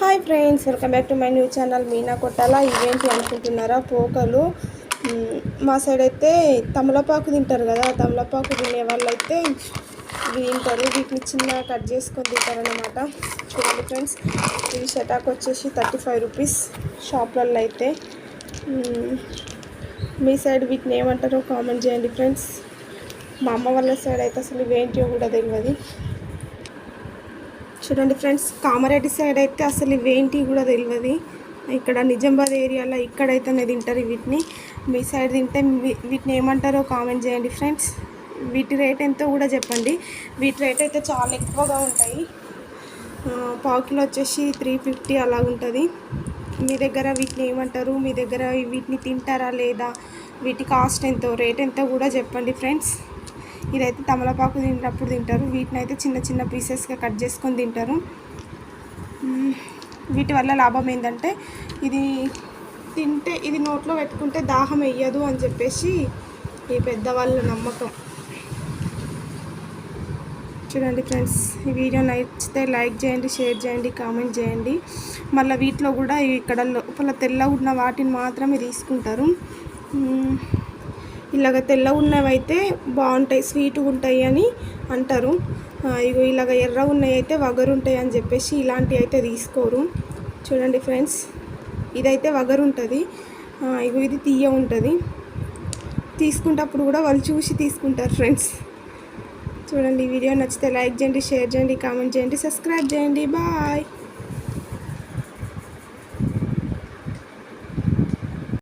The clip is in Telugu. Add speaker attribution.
Speaker 1: Hi friends welcome back to my new channel Meena కొట్టాల. ఇవేంటి అనుకుంటున్నారా? పోకలు. మా సైడ్ అయితే తమలపాకు తింటారు కదా తమలపాకు తినే వాళ్ళు అయితే ఇవి తింటారు. వీటిని చిన్న కట్ చేసుకొని తింటారనమాట చూడండి ఫ్రెండ్స్ ఇవి షటాక్ వచ్చేసి థర్టీ ఫైవ్ రూపీస్ షాప్లలో అయితే. మీ సైడ్ వీటిని ఏమంటారో కామెంట్ చేయండి ఫ్రెండ్స్. మా అమ్మ వాళ్ళ సైడ్ అయితే అసలు ఇవేంటియో కూడా తెలియదు చూడండి ఫ్రెండ్స్ కామారెడ్డి సైడ్ అయితే అసలు ఇవేంటి కూడా తెలియదు ఇక్కడ నిజామాబాద్ ఏరియాలో ఇక్కడైతేనే తింటారు వీటిని. మీ సైడ్ తింటే వీటిని ఏమంటారో కామెంట్ చేయండి ఫ్రెండ్స్. వీటి రేట్ ఎంతో కూడా చెప్పండి. వీటి రేట్ అయితే చాలా ఎక్కువగా ఉంటాయి. పావుకిలో పావు కిలో వచ్చేసి త్రీ ఫిఫ్టీ అలా ఉంటుంది మీ దగ్గర వీటిని ఏమంటారు? మీ దగ్గర వీటిని తింటారా లేదా? వీటి కాస్ట్ ఎంతో రేట్ ఎంతో కూడా చెప్పండి ఫ్రెండ్స్. ఇదైతే తమలపాకు తింటప్పుడు తింటారు. వీటిని అయితే చిన్న చిన్న పీసెస్గా కట్ చేసుకొని తింటారు. వీటి వల్ల లాభం ఏంటంటే ఇది తింటే ఇది నోట్లో పెట్టుకుంటే దాహం వేయదు అని చెప్పేసి ఈ పెద్దవాళ్ళ నమ్మకం. చూడండి ఫ్రెండ్స్ ఈ వీడియో నచ్చితే లైక్ చేయండి షేర్ చేయండి కామెంట్ చేయండి. మళ్ళీ వీటిలో కూడా ఇక్కడ లోపల తెల్లగా ఉన్న వాటిని మాత్రమే తీసుకుంటారు. ఇలాగ తెల్లగా ఉన్నవి అయితే బాగుంటాయి స్వీట్గా ఉంటాయి అని అంటారు. ఇగో ఇలాగ ఎర్ర ఉన్నవి అయితే వగరుంటాయి అని చెప్పేసి ఇలాంటివి అయితే తీసుకోరు. చూడండి ఫ్రెండ్స్ ఇదైతే వగరు ఉంటుంది ఇగో ఇది తీయ ఉంటుంది తీసుకుంటప్పుడు కూడా వాళ్ళు చూసి తీసుకుంటారు ఫ్రెండ్స్. చూడండి ఈ వీడియో నచ్చితే లైక్ చేయండి షేర్ చేయండి కామెంట్ చేయండి సబ్స్క్రైబ్ చేయండి. బాయ్.